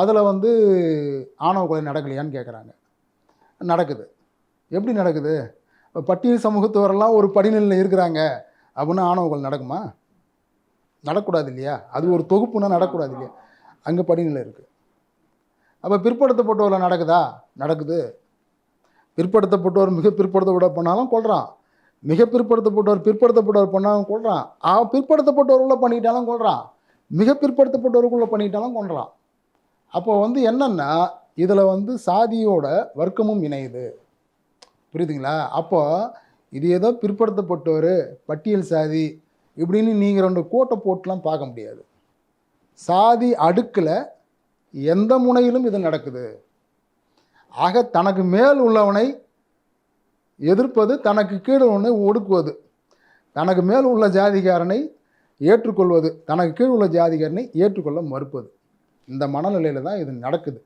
அதில் வந்து ஆணவ கொலை நடக்கலையான்னு கேட்குறாங்க நடக்குது. எப்படி நடக்குது? பட்டியல் சமூகத்தவரெல்லாம் ஒரு படிநிலையில் இருக்கிறாங்க அப்படின்னா ஆணவ கொலை நடக்குமா? நடக்கூடாது இல்லையா? அது ஒரு தொகுப்புனா நடக்கூடாது இல்லையா? அங்கே படிநிலை இருக்குது அப்போ பிற்படுத்தப்பட்டவரில் நடக்குதா? நடக்குது. பிற்படுத்தப்பட்டவர் மிக பிற்படுத்தப்பட்ட பண்ணாலும் கொள்கிறான் மிக பிற்படுத்தப்பட்டவர் பிற்படுத்தப்பட்டவர் பண்ணாலும் கொள்கிறான் ஆ பிற்படுத்தப்பட்டவருக்குள்ள பண்ணிட்டாலும் கொள்கிறான் மிக பிற்படுத்தப்பட்டவருக்குள்ளே பண்ணிட்டாலும் கொள்கிறான் அப்போ வந்து என்னென்னா இதில் வந்து சாதியோட வர்க்கமும் இணையுது. புரியுதுங்களா? அப்போ இது ஏதோ பிற்படுத்தப்பட்டவர் பட்டியல் சாதி இப்படின்னு நீங்கள் ரெண்டு கோட்டை போட்டுலாம் பார்க்க முடியாது. சாதி அடுக்கில் எந்த முனையிலும் இது நடக்குது. ஆக தனக்கு மேல் உள்ளவனை எதிர்ப்பது தனக்கு கீழே ஒன்று ஒடுக்குவது. தனக்கு மேல் உள்ள ஜாதிகாரனை ஏற்றுக்கொள்வது தனக்கு கீழ் உள்ள ஜாதிகாரனை ஏற்றுக்கொள்ள மறுப்பது. இந்த மனநிலையில் தான் இது நடக்குது.